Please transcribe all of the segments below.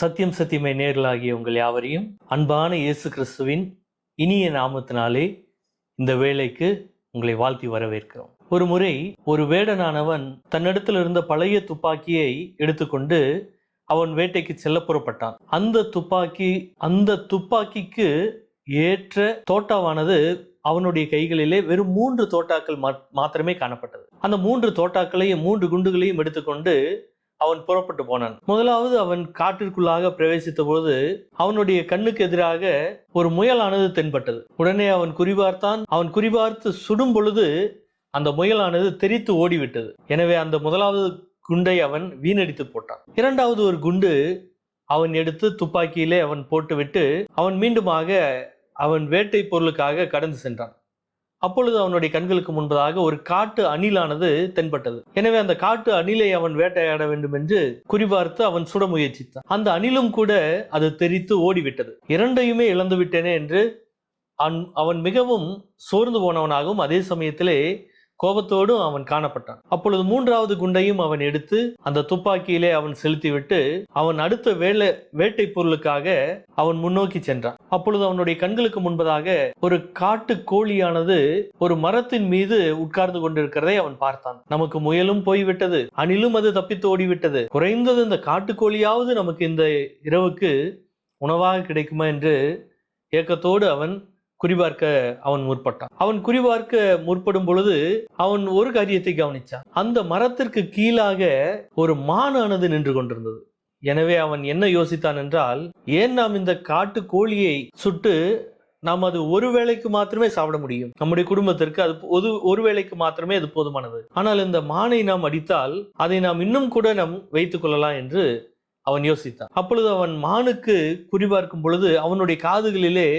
சத்தியம் சத்தியமை நேர்களாகிய உங்கள் யாவரையும் அன்பான இயேசு கிறிஸ்துவின் இனிய நாமத்தினாலே இந்த வேலைக்கு உங்களை வாழ்த்தி வரவேற்கிறோம். ஒரு முறை ஒரு வேடனானவன் தன்னிடத்தில் இருந்த பழைய துப்பாக்கியை எடுத்துக்கொண்டு அவன் வேட்டைக்கு செல்ல புறப்பட்டான். அந்த துப்பாக்கி அந்த துப்பாக்கிக்கு ஏற்ற தோட்டாவானது அவனுடைய கைகளிலே வெறும் மூன்று தோட்டாக்கள் மாத்திரமே காணப்பட்டது. அந்த மூன்று தோட்டாக்களையும் மூன்று குண்டுகளையும் எடுத்துக்கொண்டு அவன் புறப்பட்டு போனான். முதலாவது அவன் காட்டிற்குள்ளாக பிரவேசித்த பொழுது அவனுடைய கண்ணுக்கு எதிராக ஒரு முயலானது தென்பட்டது. உடனே அவன் குறிபார்த்தான் அவன் குறிபார்த்து சுடும் பொழுது அந்த முயலானது தெரித்து ஓடிவிட்டது. எனவே அந்த முதலாவது குண்டை அவன் வீணடித்து போட்டான். இரண்டாவது ஒரு குண்டு அவன் எடுத்து துப்பாக்கியிலே அவன் போட்டுவிட்டு அவன் மீண்டுமாக அவன் வேட்டை பொருளுக்காக கடந்து சென்றான். அப்பொழுது அவனுடைய கண்களுக்கு முன்பதாக ஒரு காட்டு அணிலானது தென்பட்டது. எனவே அந்த காட்டு அணிலை அவன் வேட்டையாட வேண்டும் என்று குறிபார்த்து அவன் சுட முயற்சித்தான் அந்த அணிலும் கூட அது தெரித்து ஓடிவிட்டது. இரண்டையுமே இழந்து விட்டேனே என்று அவன் அவன் மிகவும் சோர்ந்து போனவனாகவும் அதே சமயத்திலே கோபத்தோடும் அவன் காணப்பட்டான். அப்பொழுது மூன்றாவது குண்டையும் அவன் எடுத்து அந்த துப்பாக்கியிலே அவன் செலுத்திவிட்டு அவன் அடுத்த வேலை வேட்டை பொருளுக்காக அவன் முன்னோக்கி சென்றான். அப்பொழுது அவனுடைய கண்களுக்கு முன்பதாக ஒரு காட்டு கோழியானது ஒரு மரத்தின் மீது உட்கார்ந்து கொண்டிருக்கிறதை அவன் பார்த்தான். நமக்கு முயலும் போய்விட்டது அணிலும் அது தப்பித்து ஓடிவிட்டது. குறைந்தது இந்த காட்டுக்கோழியாவது நமக்கு இந்த இரவுக்கு உணவாக கிடைக்குமா என்று ஏக்கத்தோடு அவன் குறிபார்க்க அவன் முற்பட்டான். அவன் குறிபார்க்க முற்படும் பொழுது அவன் ஒரு காரியத்தை கவனிச்சான். அந்த மரத்திற்கு கீழாக ஒரு மானானது நின்று கொண்டிருந்தது. எனவே அவன் என்ன யோசித்தான் என்றால் ஏன் நாம் இந்த காட்டு கோழியை சுட்டு நாம் அது ஒரு வேளைக்கு மாத்திரமே சாப்பிட முடியும்? நம்முடைய குடும்பத்திற்கு அது ஒரு ஒரு வேளைக்கு மாத்திரமே அது போதுமானது. ஆனால் இந்த மானை நாம் அடித்தால் அதை நாம் இன்னும் கூட நாம் வைத்துக் கொள்ளலாம் என்று அவன் யோசித்தான். அப்பொழுது அவன் மானுக்கு குறிபார்க்கும் பொழுது அவனுடைய காதுகளிலே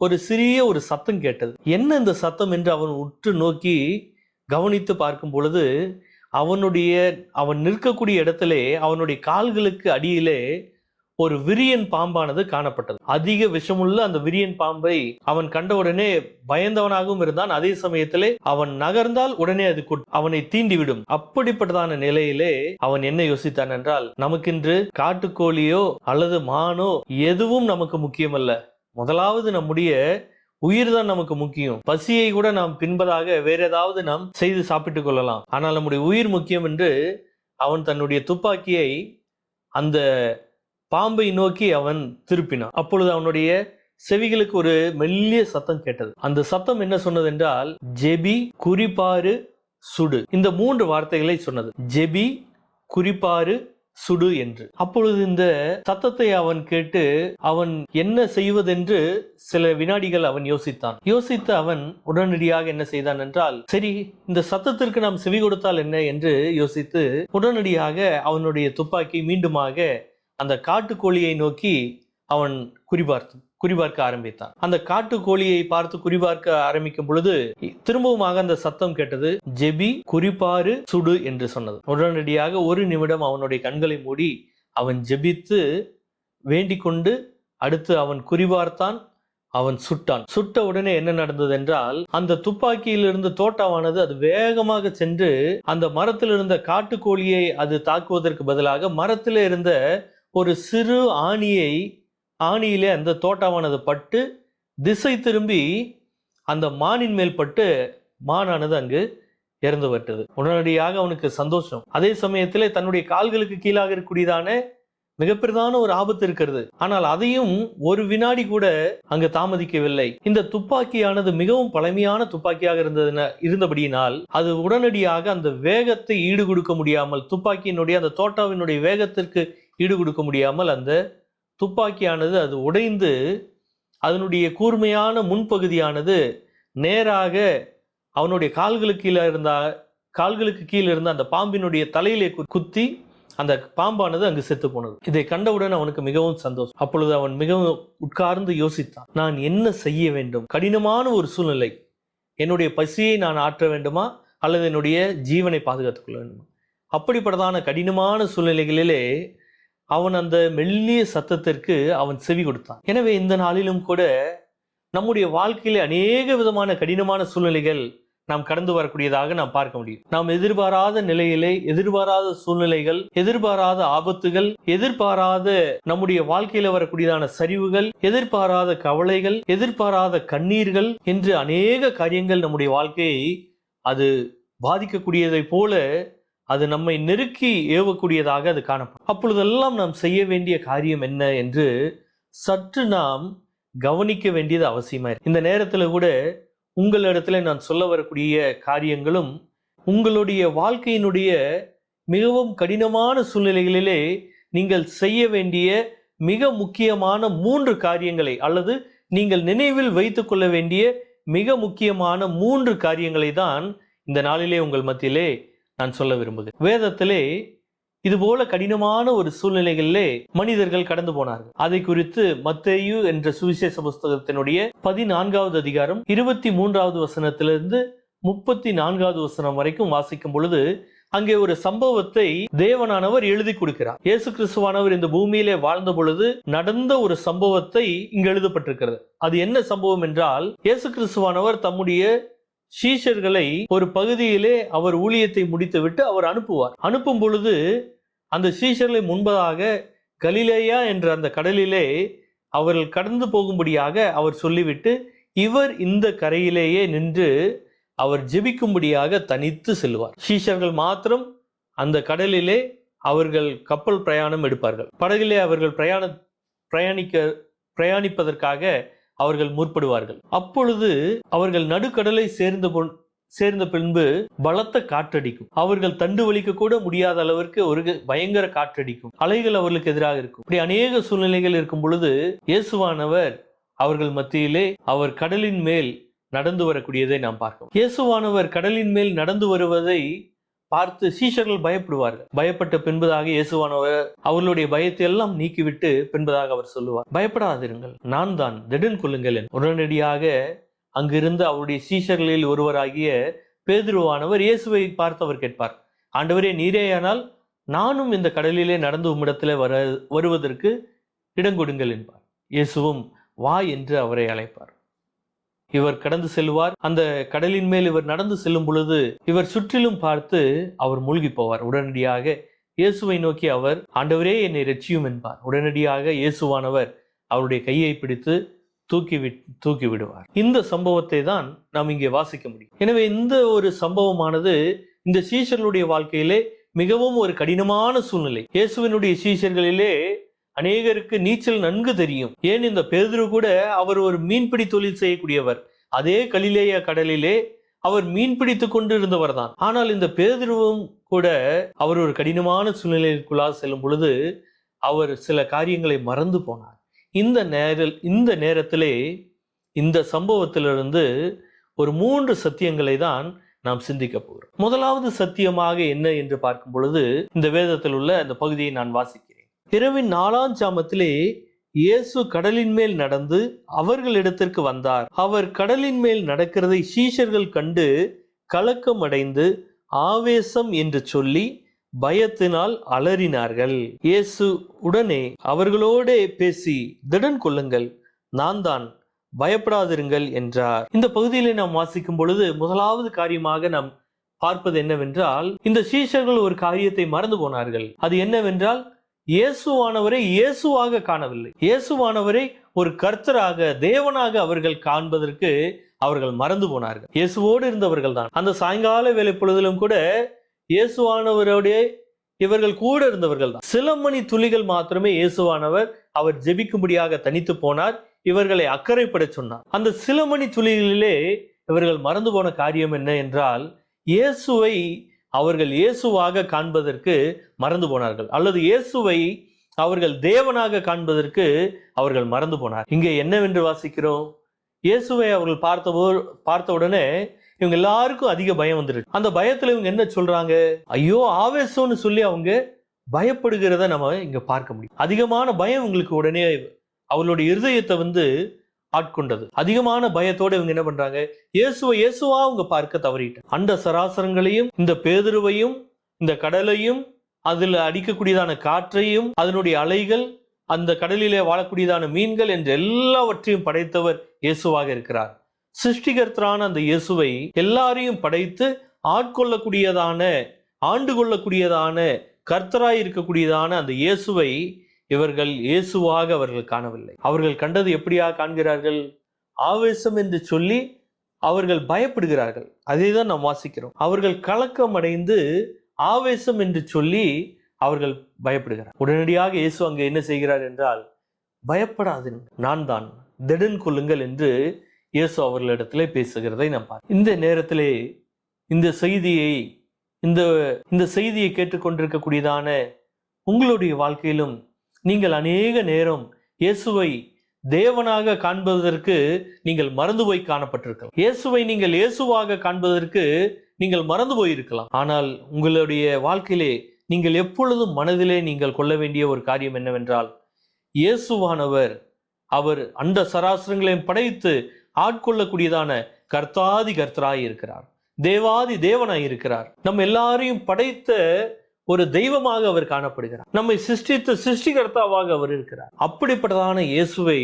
ஒரு சிறிய ஒரு சத்தம் கேட்டது. என்ன இந்த சத்தம்? என்று அவன் உற்று நோக்கி கவனித்து பார்க்கும் பொழுது அவனுடைய அவன் நிற்கக்கூடிய இடத்திலே அவனுடைய கால்களுக்கு அடியிலே ஒரு விரியன் பாம்பானது காணப்பட்டது. அதிக விஷமுள்ள அந்த விரியன் பாம்பை அவன் கண்டவுடனே பயந்தவனாகவும் இருந்தான். அதே சமயத்திலே அவன் நகர்ந்தால் உடனே அது குட்- அவனை தீண்டிவிடும். அப்படிப்பட்டதான நிலையிலே அவன் என்ன யோசித்தான் என்றால் நமக்கின்று காட்டுக்கோழியோ அல்லது மானோ எதுவும் நமக்கு முக்கியமல்ல. முதலாவது நம்முடைய உயிர் தான் நமக்கு முக்கியம். பசியை கூட நாம் பின்பதாக வேற ஏதாவது நாம் செய்து சாப்பிட்டுக் கொள்ளலாம். ஆனால் நம்முடைய உயிர் முக்கியம் என்று அவன் தன்னுடைய துப்பாக்கியை அந்த பாம்பை நோக்கி அவன் திருப்பினான். அப்பொழுது அவனுடைய செவிகளுக்கு ஒரு மெல்லிய சத்தம் கேட்டது. அந்த சத்தம் என்ன சொன்னது என்றால் ஜெபி குறிப்பாறு சுடு. இந்த மூன்று வார்த்தைகளை சொன்னது. ஜெபி குறிப்பாறு சுடு என்று. அப்பொழுது இந்த சத்தத்தை அவன் கேட்டு அவன் என்ன செய்வதென்று சில வினாடிகள் அவன் யோசித்தான். யோசித்து அவன் உடனடியாக என்ன செய்தான் என்றால் சரி இந்த சத்தத்திற்கு நாம் செவி கொடுத்தால் என்ன என்று யோசித்து உடனடியாக அவனுடைய துப்பாக்கி மீண்டுமாக அந்த காட்டுக்கோழியை நோக்கி அவன் குறிபார்த்தான். குறிபார்க்க ஆரம்பித்தான். அந்த காட்டு கோழியை பார்த்து குறிபார்க்க ஆரம்பிக்கும் பொழுது திரும்பவுமாக அந்த சத்தம் கேட்டது ஜெபி குறிப்பாறு சுடு என்று சொன்னது. உடனடியாக ஒரு நிமிடம் அவனுடைய கண்களை மூடி அவன் ஜெபித்து வேண்டிக் கொண்டு அடுத்து அவன் குறிபார்த்தான் அவன் சுட்டான். சுட்ட உடனே என்ன நடந்தது என்றால் அந்த துப்பாக்கியிலிருந்து தோட்டாவானது அது வேகமாக சென்று அந்த மரத்தில் இருந்த காட்டுக்கோழியை அது தாக்குவதற்கு பதிலாக மரத்தில் இருந்த ஒரு சிறு ஆணியை ஆணியிலே அந்த தோட்டாவானது பட்டு திசை திரும்பி அந்த மானின் மேல் பட்டு மானானது அங்கு இறந்து விட்டது. உடனடியாக அவனுக்கு சந்தோஷம். அதே சமயத்தில் தன்னுடைய கால்களுக்கு கீழாக இருக்கக்கூடியதான மிகப்பெரிதான ஒரு ஆபத்து இருக்கிறது. ஆனால் அதையும் ஒரு வினாடி கூட அங்கு தாமதிக்கவில்லை. இந்த துப்பாக்கியானது மிகவும் பழமையான துப்பாக்கியாக இருந்தது இருந்தபடியினால் அது உடனடியாக அந்த வேகத்தை ஈடு கொடுக்க முடியாமல் துப்பாக்கியினுடைய அந்த தோட்டாவினுடைய வேகத்திற்கு ஈடு கொடுக்க முடியாமல் அந்த துப்பாக்கியானது அது உடைந்து அதனுடைய கூர்மையான முன்பகுதியானது நேராக அவனுடைய கால்களுக்கு கீழே இருந்த கால்களுக்கு கீழே இருந்த அந்த பாம்பினுடைய தலையிலே கு- குத்தி அந்த பாம்பானது அங்கு செத்து போனது. இதை கண்டவுடன் அவனுக்கு மிகவும் சந்தோஷம். அப்பொழுது அவன் மிகவும் உட்கார்ந்து யோசித்தான். நான் என்ன செய்ய வேண்டும்? கடினமான ஒரு சூழ்நிலை. என்னுடைய பசியை நான் ஆற்ற வேண்டுமா? அல்லது என்னுடைய ஜீவனை பாதுகாத்துக் கொள்ள வேண்டுமா? அப்படிப்பட்டதான கடினமான சூழ்நிலைகளிலே அவன் அந்த மெல்லிய சத்தத்திற்கு அவன் செவி கொடுத்தான். எனவே இந்த நாளிலும் கூட நம்முடைய வாழ்க்கையிலே அநேக விதமான கடினமான சூழ்நிலைகள் நாம் கடந்து வரக்கூடியதாக நாம் பார்க்க முடியும். நாம் எதிர்பாராத நிலையிலே எதிர்பாராத சூழ்நிலைகள் எதிர்பாராத ஆபத்துகள் எதிர்பாராத நம்முடைய வாழ்க்கையில வரக்கூடியதான சரிவுகள் எதிர்பாராத கவலைகள் எதிர்பாராத கண்ணீர்கள் என்று அநேக காரியங்கள் நம்முடைய வாழ்க்கையை அது பாதிக்கக்கூடியதை போல அது நம்மை நெருக்கி ஏவக்கூடியதாக அது காணப்படும். அப்பொழுதெல்லாம் நாம் செய்ய வேண்டிய காரியம் என்ன என்று சற்று நாம் கவனிக்க வேண்டியது அவசியமாக இருக்கு. இந்த நேரத்தில் கூட உங்களிடத்துல நான் சொல்ல வரக்கூடிய காரியங்களும் உங்களுடைய வாழ்க்கையினுடைய மிகவும் கடினமான சூழ்நிலைகளிலே நீங்கள் செய்ய வேண்டிய மிக முக்கியமான மூன்று காரியங்களை அல்லது நீங்கள் நினைவில் வைத்து கொள்ள வேண்டிய மிக முக்கியமான மூன்று காரியங்களை தான் இந்த நாளிலே உங்கள் மத்தியிலே நான் சொல்ல விரும்புகிறேன் வேதத்திலே இதுபோல கடினமான ஒரு சூழ்நிலைகளிலே மனிதர்கள் கடந்து போனார்கள். அதை குறித்து மத்தேயு என்ற சுவிசேஷ புஸ்தகத்தினுடைய பதினான்காவது அதிகாரம் இருபத்தி மூன்றாவது வசனத்திலிருந்து முப்பத்தி நான்காவது வசனம் வரைக்கும் வாசிக்கும் பொழுது அங்கே ஒரு சம்பவத்தை தேவனானவர் எழுதி கொடுக்கிறார். இயேசு கிறிஸ்துவானவர் இந்த பூமியிலே வாழ்ந்த பொழுது நடந்த ஒரு சம்பவத்தை இங்கு எழுதப்பட்டிருக்கிறது. அது என்ன சம்பவம் என்றால் இயேசு கிறிஸ்துவானவர் தம்முடைய சீஷர்களை ஒரு பகுதியிலே அவர் ஊழியத்தை முடித்துவிட்டு அவர் அனுப்புவார். அனுப்பும் பொழுது அந்த சீஷர்களை முன்பதாக கலிலேயா என்ற அந்த கடலிலே அவர்கள் கடந்து போகும்படியாக அவர் சொல்லிவிட்டு இவர் இந்த கரையிலேயே நின்று அவர் ஜெபிக்கும்படியாக தனித்து செல்வார். சீஷர்கள் மாத்திரம் அந்த கடலிலே அவர்கள் கப்பல் பிரயாணம் எடுப்பார்கள். படகிலே அவர்கள் பிரயாண பிரயாணிக்க பிரயாணிப்பதற்காக அவர்கள் முற்படுவார்கள். அப்பொழுது அவர்கள் நடுக்கடலை சேர்ந்த சேர்ந்த பின்பு பலத்த காற்றடிக்கும். அவர்கள் தண்டு வலிக்க கூட முடியாத அளவிற்கு ஒரு பயங்கர காற்றடிக்கும். அலைகள் அவர்களுக்கு எதிராக இருக்கும். இப்படி அநேக சூழ்நிலைகள் இருக்கும் பொழுது இயேசுவானவர் அவர்கள் மத்தியிலே அவர் கடலின் மேல் நடந்து வரக்கூடியதை நாம் பார்க்கிறோம். இயேசுவானவர் கடலின் மேல் நடந்து வருவதை பார்த்து சீஷர்கள் பயப்படுவார்கள். பயப்பட்ட பின்பதாக இயேசுவானவர் அவர்களுடைய பயத்தை எல்லாம் நீக்கிவிட்டு பின்பதாக அவர் சொல்லுவார். பயப்படாதிருங்கள். நான் தான் திடன் கொள்ளுங்கள் உடனடியாக அங்கிருந்து அவருடைய சீஷர்களில் ஒருவராகிய பேதுருவானவர் இயேசுவை பார்த்து அவர் கேட்பார். ஆண்டவரே நீரேயானால் நானும் இந்த கடலிலே நடந்து உம்மிடத்தில் வர வருவதற்கு இடம் கொடுங்கள் என்பார். இயேசுவும் வா என்று அவரை அழைப்பார். இவர் கடந்து செல்வார். அந்த கடலின் மேல் இவர் நடந்து செல்லும் பொழுது இவர் சுற்றிலும் பார்த்து அவர் மூழ்கி போவார். உடனடியாக இயேசுவை நோக்கி அவர் ஆண்டவரே என்னை ரட்சியும் என்பார். உடனடியாக இயேசுவானவர் அவருடைய கையை பிடித்து தூக்கி விட் தூக்கி விடுவார். இந்த சம்பவத்தை தான் நாம் இங்கே வாசிக்க முடியும். எனவே இந்த ஒரு சம்பவமானது இந்த சீஷர்களுடைய வாழ்க்கையிலே மிகவும் ஒரு கடினமான சூழ்நிலை. இயேசுவினுடைய சீஷர்களிலே அநேகருக்கு நீச்சல் நன்கு தெரியும். ஏன் இந்த பேதுரு கூட அவர் ஒரு மீன்பிடி தொழில் செய்யக்கூடியவர். அதே கலிலேய கடலிலே அவர் மீன் பிடித்து கொண்டு இருந்தவர் தான். ஆனால் இந்த பேதுருவும் கூட அவர் ஒரு கடினமான சூழ்நிலைக்குள்ளாக செல்லும் பொழுது அவர் சில காரியங்களை மறந்து போனார். இந்த நேரில் இந்த நேரத்திலே இந்த சம்பவத்திலிருந்து ஒரு மூன்று சத்தியங்களை தான் நாம் சிந்திக்க போகிறோம். முதலாவது சத்தியமாக என்ன என்று பார்க்கும் பொழுது இந்த வேதத்தில் உள்ள அந்த பகுதியை நான் வாசிக்கிறேன். இரவின் நாலாம் சாமத்திலே இயேசு கடலின் மேல் நடந்து அவர்களிடத்திற்கு வந்தார். அவர் கடலின் மேல் நடக்கிறதை சீஷர்கள் கண்டு கலக்கம் அடைந்து ஆவேசம் என்று சொல்லி பயத்தினால் அலறினார்கள். இயேசு உடனே அவர்களோடே பேசி திடன் கொள்ளுங்கள் நான் தான் பயப்படாதிருங்கள் என்றார். இந்த பகுதியிலே நாம் வாசிக்கும் பொழுது முதலாவது காரியமாக நாம் பார்ப்பது என்னவென்றால் இந்த சீஷர்கள் ஒரு காரியத்தை மறந்து போனார்கள். அது என்னவென்றால் இயேசுவானவரை இயேசுவாக காணவில்லை. இயேசுவானவரை ஒரு கர்த்தராக தேவனாக அவர்கள் காண்பதற்கு அவர்கள் மறந்து போனார்கள். இயேசுவோடு இருந்தவர்கள் தான். அந்த சாயங்கால வேலை பொழுதிலும் கூட இயேசுவானவரோடைய இவர்கள் கூட இருந்தவர்கள் தான். சில மணி துளிகள் மாத்திரமே இயேசுவானவர் அவர் ஜெபிக்கும்படியாக தனித்து போனார். இவர்களை அக்கறைப்பட சொன்னார். அந்த சில மணி துளிகளிலே இவர்கள் மறந்து போன காரியம் என்ன என்றால் இயேசுவை அவர்கள் இயேசுவாக காண்பதற்கு மறந்து போனார்கள். அல்லது இயேசுவை அவர்கள் தேவனாக காண்பதற்கு அவர்கள் மறந்து போனார். இங்கே என்னவென்று வாசிக்கிறோம்? இயேசுவை அவர்கள் பார்த்தபோ பார்த்த உடனே இவங்க எல்லாருக்கும் அதிக பயம் வந்துருக்கு அந்த பயத்துல இவங்க என்ன சொல்றாங்க? ஐயோ ஆவேசம்னு சொல்லி அவங்க பயப்படுகிறத நம்ம இங்க பார்க்க முடியும். அதிகமான பயம் உங்களுக்கு உடனே அவர்களுடைய இருதயத்தை வந்து ஆட்கொண்டது. அதிகமான பயத்தோட இவங்க என்ன பண்றாங்க? இயேசுவை இயேசுவா அவங்க பார்க்க தவறிட்டு. அந்த சராசரங்களையும் இந்த பேதுருவையும் இந்த கடலையும் அதுல அடிக்கக்கூடியதான காற்றையும் அதனுடைய அலைகள் அந்த கடலிலே வாழக்கூடியதான மீன்கள் என்ற எல்லாவற்றையும் படைத்தவர் இயேசுவாக இருக்கிறார். சிருஷ்டிகர்த்தரான அந்த இயேசுவை எல்லாரையும் படைத்து ஆட்கொள்ளக்கூடியதான ஆண்டு கொள்ளக்கூடியதான கர்த்தராய் இருக்கக்கூடியதான அந்த இயேசுவை இவர்கள் இயேசுவாக அவர்கள் காணவில்லை. அவர்கள் கண்டது எப்படியாக காண்கிறார்கள்? ஆவேசம் என்று சொல்லி அவர்கள் பயப்படுகிறார்கள். அதே தான் நாம் வாசிக்கிறோம். அவர்கள் கலக்கம் அடைந்து ஆவேசம் என்று சொல்லி அவர்கள் பயப்படுகிறார். உடனடியாக இயேசு அங்கே என்ன செய்கிறார் என்றால் பயப்படாதீர்கள் நான் தான் திடன் கொள்ளுங்கள் என்று இயேசு அவர்களிடத்திலே பேசுகிறதை நாம் பார்க்க இந்த நேரத்திலே இந்த செய்தியை இந்த இந்த செய்தியை கேட்டுக்கொண்டிருக்கக்கூடியதான உங்களுடைய வாழ்க்கையிலும் நீங்கள் அநேக நேரம் இயேசுவை தேவனாக காண்பதற்கு நீங்கள் மறந்து போய் காணப்பட்டிருக்கலாம். இயேசுவை நீங்கள் இயேசுவாக காண்பதற்கு நீங்கள் மறந்து போயிருக்கலாம். ஆனால் உங்களுடைய வாழ்க்கையிலே நீங்கள் எப்பொழுதும் மனதிலே நீங்கள் கொள்ள வேண்டிய ஒரு காரியம் என்னவென்றால் இயேசுவானவர் அவர் அண்ட சராசரங்களையும் படைத்து ஆட்கொள்ளக்கூடியதான கர்த்தாதி கர்த்தராய் இருக்கிறார். தேவாதி தேவனாய் இருக்கிறார். நம்ம எல்லாரையும் படைத்த ஒரு தெய்வமாக அவர் காணப்படுகிறார். நம்மை சிருஷ்டித்த சிருஷ்டிகர்த்தாவாக அவர் இருக்கிறார். அப்படிப்பட்டதான இயேசுவை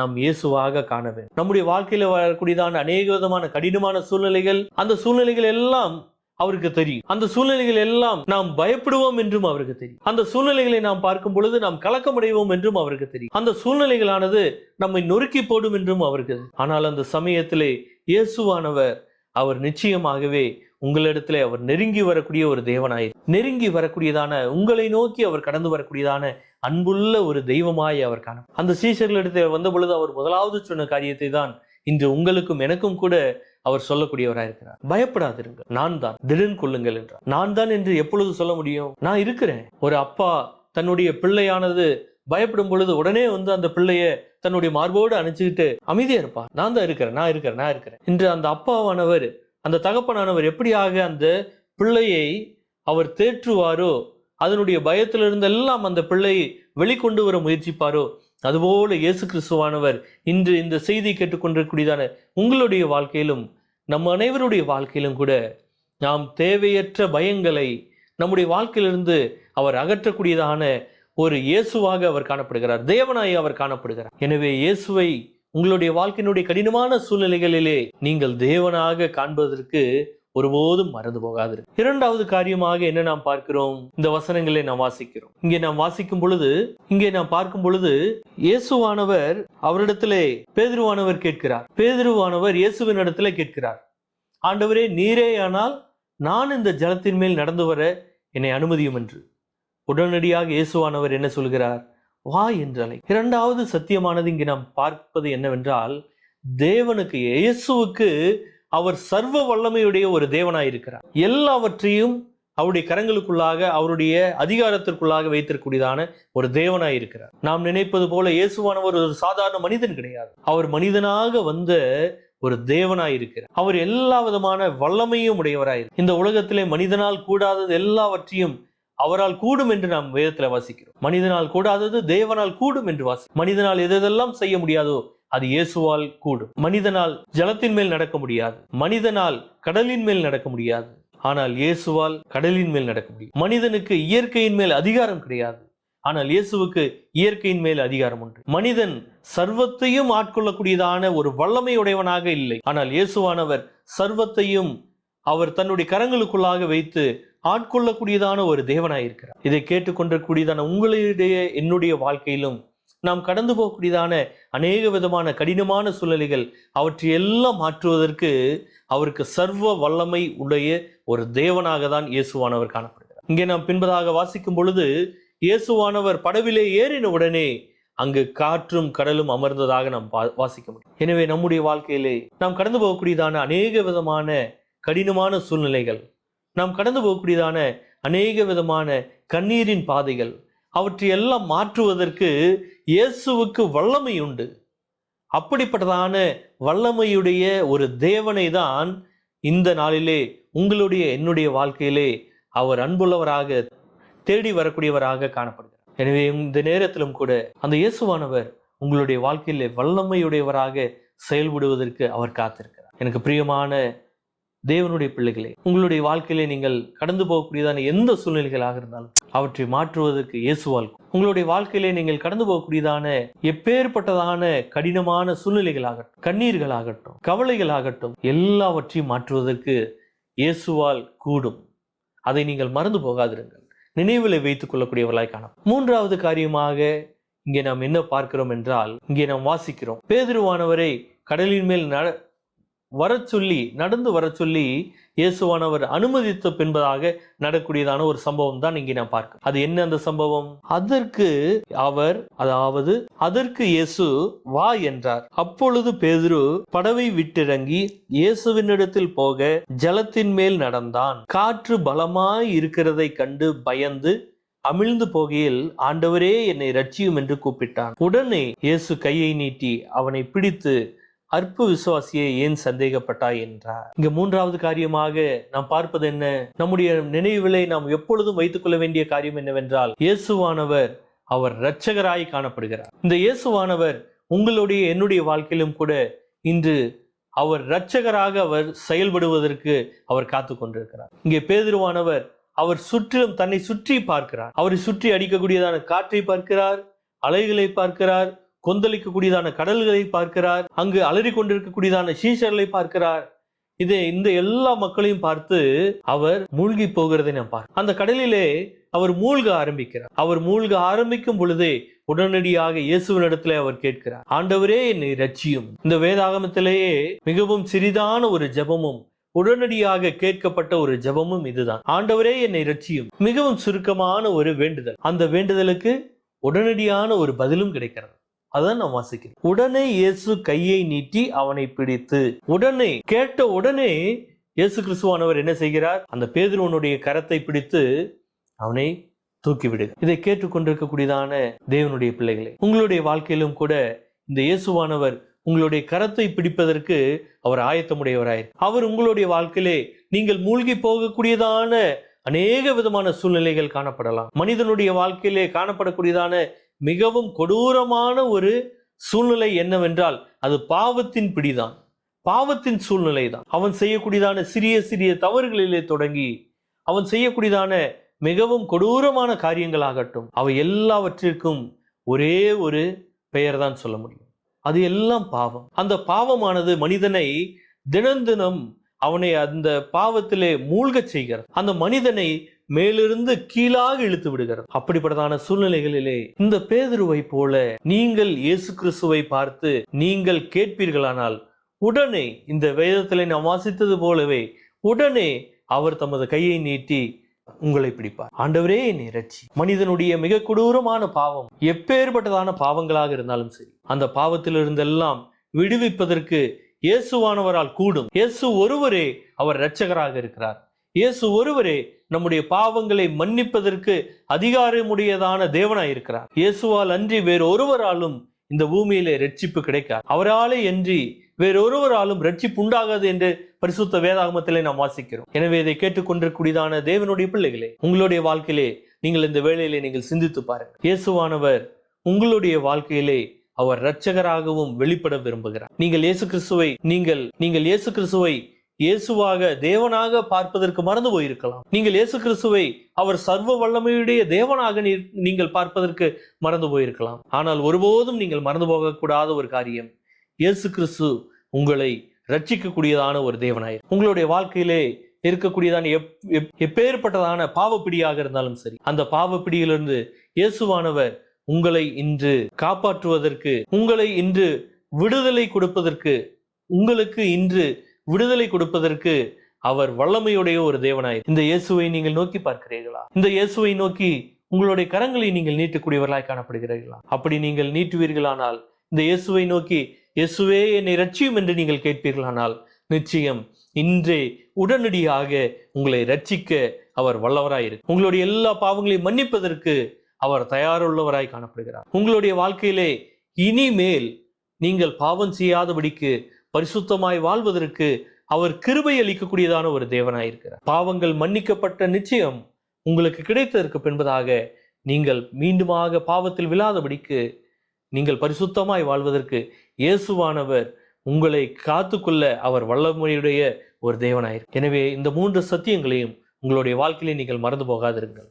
நாம் இயேசுவாக காண வேண்டும். நம்முடைய வாழ்க்கையில வரக்கூடியதான அநேக விதமான கடினமான சூழ்நிலைகள் அந்த சூழ்நிலைகள் எல்லாம் அவருக்கு தெரியும். அந்த சூழ்நிலைகள் எல்லாம் நாம் பயப்படுவோம் என்றும் அவருக்கு தெரியும். அந்த சூழ்நிலைகளை நாம் பார்க்கும் பொழுது நாம் கலக்கமடைவோம் என்றும் அவருக்கு தெரியும். அந்த சூழ்நிலைகளானது நம்மை நொறுக்கி போடும் என்றும் அவருக்கு ஆனால் அந்த சமயத்திலே இயேசுவானவர் அவர் நிச்சயமாகவே உங்களிடத்துல அவர் நெருங்கி வரக்கூடிய ஒரு தேவனாய். நெருங்கி வரக்கூடியதான உங்களை நோக்கி அவர் கடந்து வரக்கூடியதான அன்புள்ள ஒரு தெய்வமாய் அவர் காணும். அந்த சீஷர்களிடத்தில் வந்த பொழுது அவர் முதலாவது சொன்ன காரியத்தை தான் இன்று உங்களுக்கும் எனக்கும் கூட அவர் சொல்லக்கூடியவராக இருக்கிறார். பயப்படாதிருங்கள். நான் தான். திடன் கொள்ளுங்கள் என்றார். நான் தான் என்று எப்பொழுது சொல்ல முடியும்? நான் இருக்கிறேன். ஒரு அப்பா தன்னுடைய பிள்ளையானது பயப்படும் பொழுது உடனே வந்து அந்த பிள்ளைய தன்னுடைய மார்போடு அணைச்சுக்கிட்டு அமைதியா இருப்பா நான் தான் இருக்கிறேன். நான் இருக்கிறேன். நான் இருக்கிறேன். இன்று அந்த அப்பாவானவர் அந்த தகப்பனானவர் எப்படியாக அந்த பிள்ளையை அவர் தேற்றுவாரோ அதனுடைய பயத்திலிருந்து எல்லாம் அந்த பிள்ளையை வெளிக்கொண்டு வர முயற்சிப்பாரோ அதுபோல இயேசு கிறிஸ்துவானவர் இன்று இந்த செய்தி கேட்டுக்கொண்டிருக்கூடியதான உங்களுடைய வாழ்க்கையிலும் நம் அனைவருடைய வாழ்க்கையிலும் கூட நாம் தேவையற்ற பயங்களை நம்முடைய வாழ்க்கையிலிருந்து அவர் அகற்றக்கூடியதான ஒரு இயேசுவாக அவர் காணப்படுகிறார். தேவனாய் அவர் காணப்படுகிறார். எனவே இயேசுவை உங்களுடைய வாழ்க்கையினுடைய கடினமான சூழ்நிலைகளிலே நீங்கள் தேவனாக காண்பதற்கு ஒருபோதும் மறந்து போகாது இரண்டாவது காரியமாக என்ன நாம் பார்க்கிறோம்? இந்த வசனங்களை நாம் வாசிக்கிறோம். இங்கே நாம் வாசிக்கும் பொழுது இங்கே நாம் பார்க்கும் பொழுது இயேசுவானவர் அவரிடத்திலே பேதுருவானவர் கேட்கிறார். பேதுருவானவர் இயேசுவின் இடத்துல கேட்கிறார். ஆண்டவரே நீரேயானால் நான் இந்த ஜலத்தின் மேல் நடந்து வர என்னை அனுமதியும் என்று உடனடியாக இயேசுவானவர் என்ன சொல்கிறார்? வா என்றலை இரண்டாவது சத்தியமானது இங்கு நாம் பார்ப்பது என்னவென்றால் தேவனுக்கு இயேசுவுக்கு அவர் சர்வ வல்லமையுடைய ஒரு தேவனாயிருக்கிறார் எல்லாவற்றையும் அவருடைய கரங்களுக்குள்ளாக அவருடைய அதிகாரத்திற்குள்ளாக வைத்திருக்கூடியதான ஒரு தேவனாய் இருக்கிறார். நாம் நினைப்பது போல இயேசுவானவர் ஒரு சாதாரண மனிதன் கிடையாது. அவர் மனிதனாக வந்த ஒரு தேவனாய் இருக்கிறார். அவர் எல்லா விதமான வல்லமையும் உடையவராய் இந்த உலகத்திலே மனிதனால் கூடாதது எல்லாவற்றையும் அவரால் கூடும் என்று நாம் வேதத்துல வாசிக்கிறோம். மனிதனால் கூடாதது தேவனால் கூடும் என்று வாசி மனிதனால் எதெல்லாம் செய்ய முடியாதோ அது இயேசுவால் கூடும். மனிதனால் ஜலத்தின் மேல் நடக்க முடியாது. மனிதனால் கடலின் மேல் நடக்க முடியாது. ஆனால் இயேசுவால் கடலின் மேல் நடக்க முடியும். மனிதனுக்கு இயற்கையின் மேல் அதிகாரம் கிடையாது. ஆனால் இயேசுவுக்கு இயற்கையின் மேல் அதிகாரம் உண்டு. மனிதன் சர்வத்தையும் ஆட்கொள்ளக்கூடியதான ஒரு வல்லமையுடையவனாக இல்லை. ஆனால் இயேசுவானவர் சர்வத்தையும் அவர் தன்னுடைய கரங்களுக்குள்ளாக வைத்து ஆட்கொள்ளக்கூடியதான ஒரு தேவனாய் இருக்கிறார். இதை கேட்டுக்கொண்டக்கூடியதான உங்களுடைய என்னுடைய வாழ்க்கையிலும் நாம் கடந்து போகக்கூடியதான அநேக விதமான கடினமான சூழ்நிலைகள் அவற்றை எல்லாம் மாற்றுவதற்கு அவருக்கு சர்வ வல்லமை உடைய ஒரு தேவனாக தான் இயேசுவானவர் காணப்படுகிறார். இங்கே நாம் பின்பதாக வாசிக்கும் பொழுது இயேசுவானவர் படவிலே ஏறின உடனே அங்கு காற்றும் கடலும் அமர்ந்ததாக நாம் வா- வாசிக்க முடியும். எனவே நம்முடைய வாழ்க்கையிலே நாம் கடந்து போகக்கூடியதான அநேக விதமான கடினமான சூழ்நிலைகள் நாம் கடந்து போகக்கூடியதான அநேக விதமான கண்ணீரின் பாதைகள். அவற்றை எல்லாம் மாற்றுவதற்கு இயேசுவுக்கு வல்லமை உண்டு அப்படிப்பட்டதான வல்லமையுடைய ஒரு தேவனை தான் இந்த நாளிலே உங்களுடைய என்னுடைய வாழ்க்கையிலே அவர் அன்புள்ளவராக தேடி வரக்கூடியவராக காணப்படுகிறார். எனவே இந்த நேரத்திலும் கூட அந்த இயேசுவானவர் உங்களுடைய வாழ்க்கையிலே வல்லமையுடையவராக செயல்படுவதற்கு அவர் காத்திருக்கிறார். எனக்கு பிரியமான தேவனுடைய பிள்ளைகளே உங்களுடைய வாழ்க்கையிலே நீங்கள் கடந்து போகக்கூடியதான எந்த சூழ்நிலைகளாக இருந்தாலும் அவற்றை மாற்றுவதற்கு இயேசுவால் உங்களுடைய வாழ்க்கையிலே நீங்கள் கடந்து போகக்கூடியதான எப்பேற்பட்டதான கடினமான சூழ்நிலைகளாகட்டும் கண்ணீர்களாகட்டும் கவலைகளாகட்டும் எல்லாவற்றையும் மாற்றுவதற்கு இயேசுவால் கூடும். அதை நீங்கள் மறந்து போகாதிருங்கள். நினைவில் வைத்துக் கொள்ளக்கூடியவர்களாய் காணும் மூன்றாவது காரியமாக இங்கே நாம் என்ன பார்க்கிறோம் என்றால் இங்கே நாம் வாசிக்கிறோம். பேதுருவானவரை கடலின் மேல் நட வர சொல்லி நடந்து வர சொல்லி இயேசுவானவர் அனுமதித்த பின்பதாக நடக்கூடியதான ஒரு சம்பவம் தான் இங்கே நான் பார்க்க. அது என்ன அந்த சம்பவம்? அதற்கு அவர் அதாவது அதற்கு இயேசு வா என்றார். அப்பொழுது பேதுரு படவை விட்டிறங்கி இயேசுவினிடத்தில் போக ஜலத்தின் மேல் நடந்தான். காற்று பலமாய் இருக்கிறதை கண்டு பயந்து அமிழ்ந்து போகையில் ஆண்டவரே என்னை ரட்சியும் என்று கூப்பிட்டான். உடனே இயேசு கையை நீட்டி அவனை பிடித்து அற்பு விசுவாசியை ஏன் சந்தேகப்பட்டாய் என்றார். இங்க மூன்றாவது காரியமாக நாம் பார்ப்பது என்ன? நம்முடைய நினைவிலை நாம் எப்பொழுதும் வைத்துக் கொள்ள வேண்டிய காரியம் என்னவென்றால் இயேசுவானவர் அவர் இரட்சகராய் காணப்படுகிறார். இந்த இயேசுவானவர் உங்களுடைய என்னுடைய வாழ்க்கையிலும் கூட இன்று அவர் இரட்சகராக அவர் செயல்படுவதற்கு அவர் காத்து கொண்டிருக்கிறார். இங்கே பேதுருவானவர் அவர் சுற்றிலும் தன்னை சுற்றி பார்க்கிறார். அவரை சுற்றி அடிக்கக்கூடியதான காற்றை பார்க்கிறார் அலைகளை பார்க்கிறார் கொந்தளிக்கக்கூடியதான கடல்களை பார்க்கிறார். அங்கு அலறி கொண்டிருக்கக்கூடியதான சீசர்களை பார்க்கிறார். இது இந்த எல்லா மக்களையும் பார்த்து அவர் மூழ்கி போகிறதை நாம் பார்க்க அந்த கடலிலே அவர் மூழ்க ஆரம்பிக்கிறார். அவர் மூழ்க ஆரம்பிக்கும் பொழுதே உடனடியாக இயேசுவினிடத்திலே அவர் கேட்கிறார். ஆண்டவரே என்னை ரட்சியும் இந்த வேதாகமத்திலேயே மிகவும் சிறிதான ஒரு ஜெபமும் உடனடியாக கேட்கப்பட்ட ஒரு ஜெபமும் இதுதான். ஆண்டவரே என்னை ரட்சியும் மிகவும் சுருக்கமான ஒரு வேண்டுதல். அந்த வேண்டுதலுக்கு உடனடியான ஒரு பதிலும் கிடைக்கிறது. அதான் நான் வாசிக்கிறேன். உடனே இயேசு கையை நீட்டி அவனை பிடித்து உடனே கேட்ட உடனே இயேசு கிறிஸ்துவானவர் என்ன செய்கிறார்? அந்த பேதுருவனுடைய கரத்தை பிடித்து அவனை தூக்கிவிடு. இதை கேட்டுக்கொண்டிருக்கக்கூடியதான தேவனுடைய பிள்ளைகளை உங்களுடைய வாழ்க்கையிலும் கூட இந்த இயேசுவானவர் உங்களுடைய கரத்தை பிடிப்பதற்கு அவர் ஆயத்தமுடையவராய் அவர் உங்களுடைய வாழ்க்கையிலே நீங்கள் மூழ்கி போகக்கூடியதான அநேக விதமான சூழ்நிலைகள் காணப்படலாம். மனிதனுடைய வாழ்க்கையிலே காணப்படக்கூடியதான மிகவும் கொடூரமான ஒரு சூழ்நிலை என்னவென்றால் அது பாவத்தின் பிடிதான். பாவத்தின் சூழ்நிலை தான் அவன் செய்யக்கூடியதான சிறிய சிறிய தவறுகளிலே தொடங்கி அவன் செய்யக்கூடியதான மிகவும் கொடூரமான காரியங்களாகட்டும் அவை எல்லாவற்றிற்கும் ஒரே ஒரு பெயர் தான் சொல்ல முடியும். அது எல்லாம் பாவம். அந்த பாவமானது மனிதனை தினம் தினம் அவனை அந்த பாவத்திலே மூழ்கச் செய்கிறது. அந்த மனிதனை மேலிருந்து கீழாக இழுத்து விடுகிறது. அப்படிப்பட்டதான சூழ்நிலைகளிலே இந்த பேதுருவை போல நீங்கள் இயேசு கிறிஸ்துவை பார்த்து நீங்கள் கேட்பீர்களானால் உடனே இந்த வேதத்திலே நாம் வாசித்தது போலவே உடனே அவர் தமது கையை நீட்டி உங்களை பிடிப்பார். ஆண்டவரே என்னை ரட்சி மனிதனுடைய மிக கொடூரமான பாவம் எப்பேற்பட்டதான பாவங்களாக இருந்தாலும் சரி அந்த பாவத்திலிருந்தெல்லாம் விடுவிப்பதற்கு இயேசுவானவரால் கூடும். இயேசு ஒருவரே அவர் இரட்சகராக இருக்கிறார். இயேசு ஒருவரே நம்முடைய பாவங்களை மன்னிப்பதற்கு அதிகாரமுடையதான தேவனாய் இருக்கிறார் இயேசுவால் அன்றி வேறு ஒருவராலும் இந்த பூமியிலே ரட்சிப்பு கிடைக்காது. அவராலே அன்றி வேறொருவராலும் ரட்சிப்பு உண்டாகாது என்று பரிசுத்த வேதாகமத்திலே நாம் வாசிக்கிறோம். எனவே இதை கேட்டுக்கொண்டிருக்கூடியதான தேவனுடைய பிள்ளைகளே உங்களுடைய வாழ்க்கையிலே நீங்கள் இந்த வேளையிலே நீங்கள் சிந்தித்து பாருங்கள். இயேசுவானவர் உங்களுடைய வாழ்க்கையிலே அவர் இரட்சகராகவும் வெளிப்பட விரும்புகிறார். நீங்கள் இயேசு கிறிஸ்துவை நீங்கள் நீங்கள் இயேசு கிறிஸ்துவை இயேசுவாக தேவனாக பார்ப்பதற்கு மறந்து போயிருக்கலாம். நீங்கள் இயேசு கிறிஸ்துவை அவர் சர்வ வல்லமையுடைய தேவனாக நீர்- நீங்கள் பார்ப்பதற்கு மறந்து போயிருக்கலாம். ஆனால் ஒருபோதும் நீங்கள் மறந்து போகக்கூடாத ஒரு காரியம் இயேசு கிறிஸ்து உங்களை ரட்சிக்கக்கூடியதான ஒரு தேவனாய். உங்களுடைய வாழ்க்கையிலே இருக்கக்கூடியதான எப்- எப்- எப்பேற்பட்டதான பாவப்பிடியாக இருந்தாலும் சரி அந்த பாவப்பிடியிலிருந்து இயேசுவானவர் உங்களை இன்று காப்பாற்றுவதற்கு உங்களை இன்று விடுதலை கொடுப்பதற்கு உங்களுக்கு இன்று விடுதலை கொடுப்பதற்கு அவர் வல்லமையுடைய ஒரு தேவனாய். இந்த இயேசுவை நீங்கள் நோக்கி பார்க்கிறீர்களா? இந்த இயேசுவை நோக்கி உங்களுடைய கரங்களை நீங்கள் நீட்டக்கூடியவர்களாய் காணப்படுகிறீர்களா? அப்படி நீங்கள் நீட்டுவீர்களானால் இந்த இயேசுவை நோக்கி இயேசுவே என்னை ரட்சியும் என்று நீங்கள் கேட்பீர்களானால் நிச்சயம் இன்றே உடனடியாக உங்களை ரட்சிக்க அவர் வல்லவராயிருக்கு உங்களுடைய எல்லா பாவங்களையும் மன்னிப்பதற்கு அவர் தயாருள்ளவராய் காணப்படுகிறார். உங்களுடைய வாழ்க்கையிலே இனிமேல் நீங்கள் பாவம் செய்யாதபடிக்கு பரிசுத்தமாய் வாழ்வதற்கு அவர் கிருபை அளிக்கக்கூடியதான ஒரு தேவனாக இருக்கிறார். பாவங்கள் மன்னிக்கப்பட்ட நிச்சயம் உங்களுக்கு கிடைத்ததற்கு பின்பதாக நீங்கள் மீண்டுமாக பாவத்தில் விழாதபடிக்கு நீங்கள் பரிசுத்தமாய் வாழ்வதற்கு இயேசுவானவர் உங்களை காத்துக்கொள்ள அவர் வல்லமையுடைய ஒரு தேவனாயிரு எனவே இந்த மூன்று சத்தியங்களையும் உங்களுடைய வாழ்க்கையிலே நீங்கள் மறந்து போகாதிருங்கள்.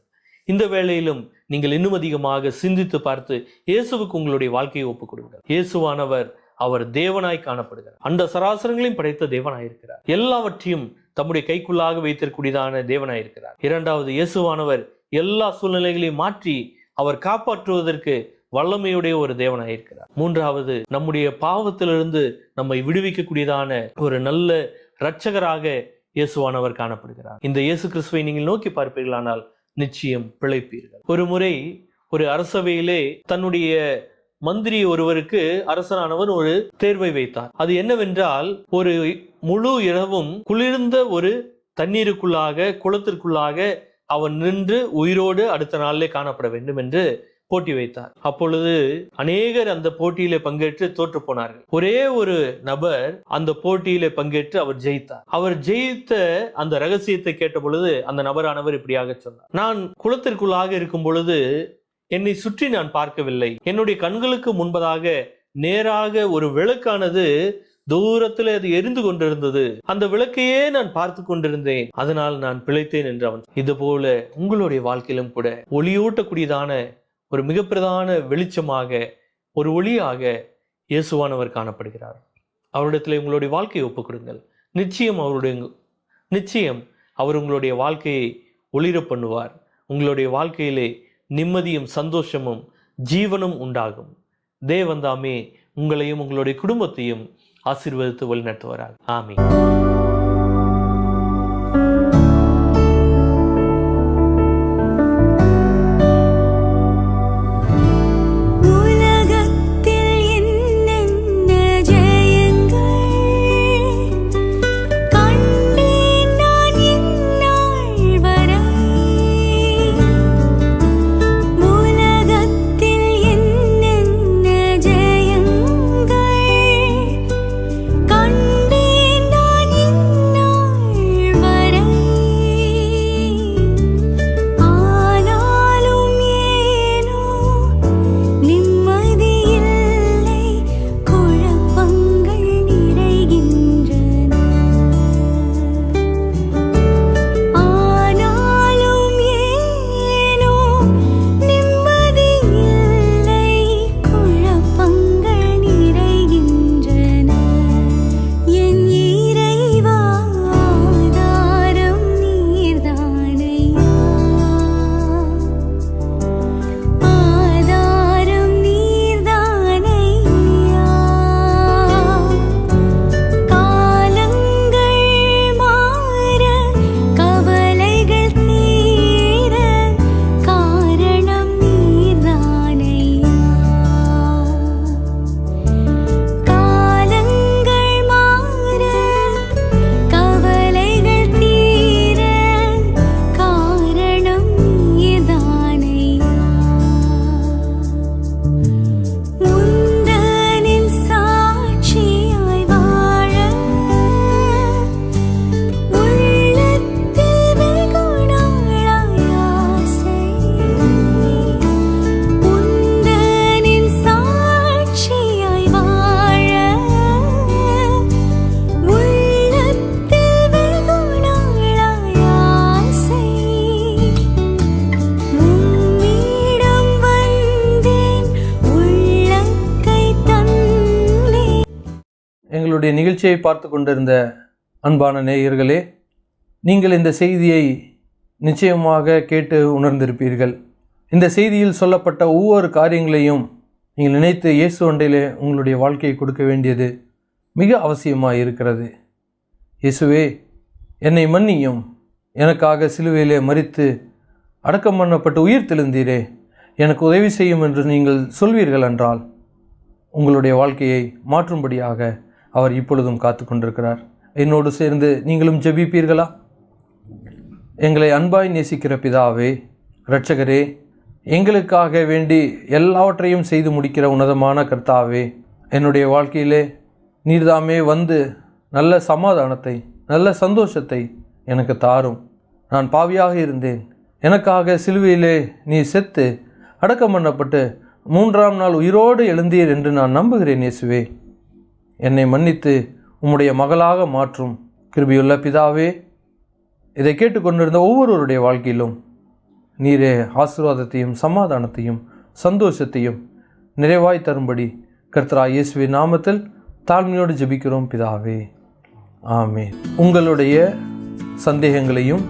இந்த வேளையிலும் நீங்கள் இன்னும் அதிகமாக சிந்தித்து பார்த்து இயேசுவுக்கு உங்களுடைய வாழ்க்கையை ஒப்புக் கொடுங்கள் இயேசுவானவர் அவர் தேவனாய் காணப்படுகிறார். அந்த சராசரங்களையும் படைத்த தேவனாய் இருக்கிறார். எல்லாவற்றையும் தம்முடைய கைக்குள்ளாக வைத்திருக்கூடியதான தேவனாய் இருக்கிறார். இரண்டாவது இயேசுவானவர் எல்லா சூழ்நிலைகளையும் மாற்றி அவர் காப்பாற்றுவதற்கு வல்லமையுடைய ஒரு தேவனாக இருக்கிறார். மூன்றாவது நம்முடைய பாவத்திலிருந்து நம்மை விடுவிக்கக்கூடியதான ஒரு நல்ல இரட்சகராக இயேசுவானவர் காணப்படுகிறார். இந்த இயேசு கிறிஸ்துவை நீங்கள் நோக்கி பார்ப்பீர்களானால் நிச்சயம் பிழைப்பீர்கள். ஒரு முறை ஒரு அரசவையிலே தன்னுடைய மந்திரி ஒருவருக்கு அரசனானவர் ஒரு தேர்வை வைத்தார். அது என்னவென்றால் ஒரு முழு இரவும் குளிர்ந்த ஒரு தண்ணீருக்குள்ளாக குளத்திற்குள்ளாக அவன் நின்று உயிரோடு அடுத்த நாளிலே காணப்பட வேண்டும் என்று போட்டி வைத்தார். அப்பொழுது அநேகர் அந்த போட்டியிலே பங்கேற்று தோற்று போனார்கள். ஒரே ஒரு நபர் அந்த போட்டியிலே பங்கேற்று அவர் ஜெயித்தார். அவர் ஜெயித்த அந்த ரகசியத்தை கேட்ட பொழுது அந்த நபரானவர் இப்படியாக சொன்னார். நான் குளத்திற்குள்ளாக இருக்கும் பொழுது என்னை சுற்றி நான் பார்க்கவில்லை. என்னுடைய கண்களுக்கு முன்பதாக நேராக ஒரு விளக்கானது தூரத்தில் அது எரிந்து கொண்டிருந்தது. அந்த விளக்கையே நான் பார்த்து கொண்டிருந்தேன். அதனால் நான் பிழைத்தேன் என்றவன். அவன் இது போல உங்களுடைய வாழ்க்கையிலும் கூட ஒளியூட்டக்கூடியதான ஒரு மிக பிரதான வெளிச்சமாக ஒரு ஒளியாக இயேசுவானவர் காணப்படுகிறார். அவரிடத்தில் உங்களுடைய வாழ்க்கையை ஒப்புக் கொடுங்கள். நிச்சயம் அவருடைய நிச்சயம் அவர் உங்களுடைய வாழ்க்கையை ஒளிர பண்ணுவார். உங்களுடைய வாழ்க்கையிலே நிம்மதியும் சந்தோஷமும் ஜீவனும் உண்டாகும். தேவந்தாமே உங்களையும் உங்களுடைய குடும்பத்தையும் ஆசீர்வதித்து வழிநடத்துவாராக. ஆமீன். எங்களுடைய நிகழ்ச்சியை பார்த்து கொண்டிருந்த அன்பான நேயர்களே நீங்கள் இந்த செய்தியை நிச்சயமாக கேட்டு உணர்ந்திருப்பீர்கள். இந்த செய்தியில் சொல்லப்பட்ட ஒவ்வொரு காரியங்களையும் நீங்கள் நினைத்து இயேசு அண்டையிலே உங்களுடைய வாழ்க்கையை கொடுக்க வேண்டியது மிக அவசியமாக இருக்கிறது. இயேசுவே என்னை மன்னியும். எனக்காக சிலுவையிலே மறித்து அடக்கம் பண்ணப்பட்டு உயிர் தெழுந்தீரே. எனக்கு உதவி செய்யும் என்று நீங்கள் சொல்வீர்கள் என்றால் உங்களுடைய வாழ்க்கையை மாற்றும்படியாக அவர் இப்பொழுதும் காத்து கொண்டிருக்கிறார் என்னோடு சேர்ந்து நீங்களும் ஜெபிப்பீர்களா? எங்களை அன்பாய் நேசிக்கிற பிதாவே இரட்சகரே எங்களுக்காக வேண்டி எல்லாவற்றையும் செய்து முடிக்கிற உன்னதமான கர்த்தாவே என்னுடைய வாழ்க்கையிலே நீர்தாமே வந்து நல்ல சமாதானத்தை நல்ல சந்தோஷத்தை எனக்கு தாரும். நான் பாவியாக இருந்தேன். எனக்காக சிலுவையிலே நீ செத்து அடக்கம் பண்ணப்பட்டு மூன்றாம் நாள் உயிரோடு எழுந்தீர் என்று நான் நம்புகிறேன் இயேசுவே. என்னை மன்னித்து உம்முடைய மகளாக மாற்றும். கிருபியுள்ள பிதாவே இதை கேட்டுக்கொண்டிருந்த ஒவ்வொருவருடைய வாழ்க்கையிலும் நீரே ஆசீர்வாதத்தையும் சமாதானத்தையும் சந்தோஷத்தையும் நிறைவாய் தரும்படி கர்த்தரா இயேசுவி நாமத்தில் தாழ்மையோடு ஜெபிக்கிறோம் பிதாவே. ஆமே உங்களுடைய சந்தேகங்களையும்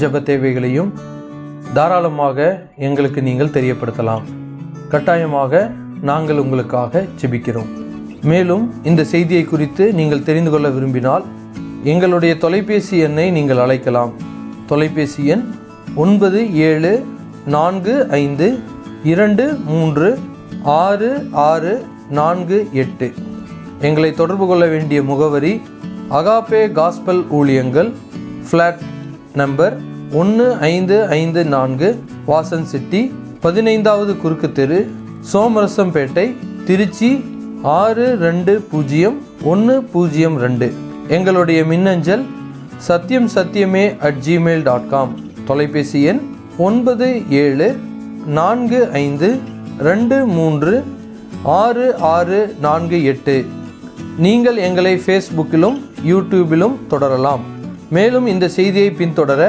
ஜெப தேவைகளையும் தாராளமாக எங்களுக்கு நீங்கள் தெரியப்படுத்தலாம். கட்டாயமாக நாங்கள் உங்களுக்காக ஜெபிக்கிறோம். மேலும் இந்த செய்தியை குறித்து நீங்கள் தெரிந்து கொள்ள விரும்பினால் எங்களுடைய தொலைபேசி எண்ணை நீங்கள் அழைக்கலாம். தொலைபேசி எண் ஒன்பது ஏழு நான்கு ஐந்து இரண்டு மூன்று ஆறு ஆறு நான்கு எட்டு. எங்களை தொடர்பு கொள்ள வேண்டிய முகவரி அகாபே காஸ்பல் ஊழியங்கள் ஃப்ளாட் நம்பர் ஒன்று ஐந்து ஐந்து நான்கு வாசன் சிட்டி பதினைந்தாவது குறுக்கு தெரு சோமரசம்பேட்டை திருச்சி ஆறு ரெண்டு பூஜ்ஜியம் ஒன்று பூஜ்ஜியம் ரெண்டு. எங்களுடைய மின்னஞ்சல் Sathyam Sathyame at Gmail dot com தொலைபேசி எண் ஒன்பது ஏழு நான்கு ஐந்து ரெண்டு மூன்று ஆறு ஆறு நான்கு எட்டு. நீங்கள் எங்களை ஃபேஸ்புக்கிலும் யூடியூபிலும் தொடரலாம். மேலும் இந்த செய்தியை பின்தொடர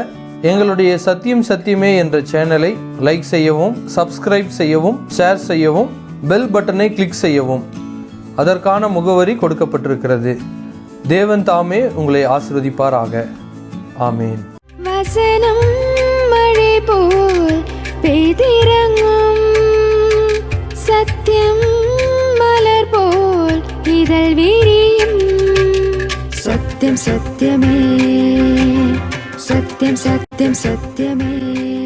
எங்களுடைய சத்தியம் சத்தியமே என்ற சேனலை லைக் செய்யவும் சப்ஸ்கிரைப் செய்யவும் ஷேர் செய்யவும் பெல் பட்டனை கிளிக் செய்யவும். அதற்கான முகவரி கொடுக்கப்பட்டிருக்கிறது. தேவன் தாமே உங்களை ஆசிர்வதிப்பாராக. ஆமேன். வசனம் மழை போல் பெய்திறங்கும். சத்தியம் மலர் போல் இதழ் விரியும். சத்தியம் சத்தியமே. சத்தியம் சத்தியம் சத்தியமே.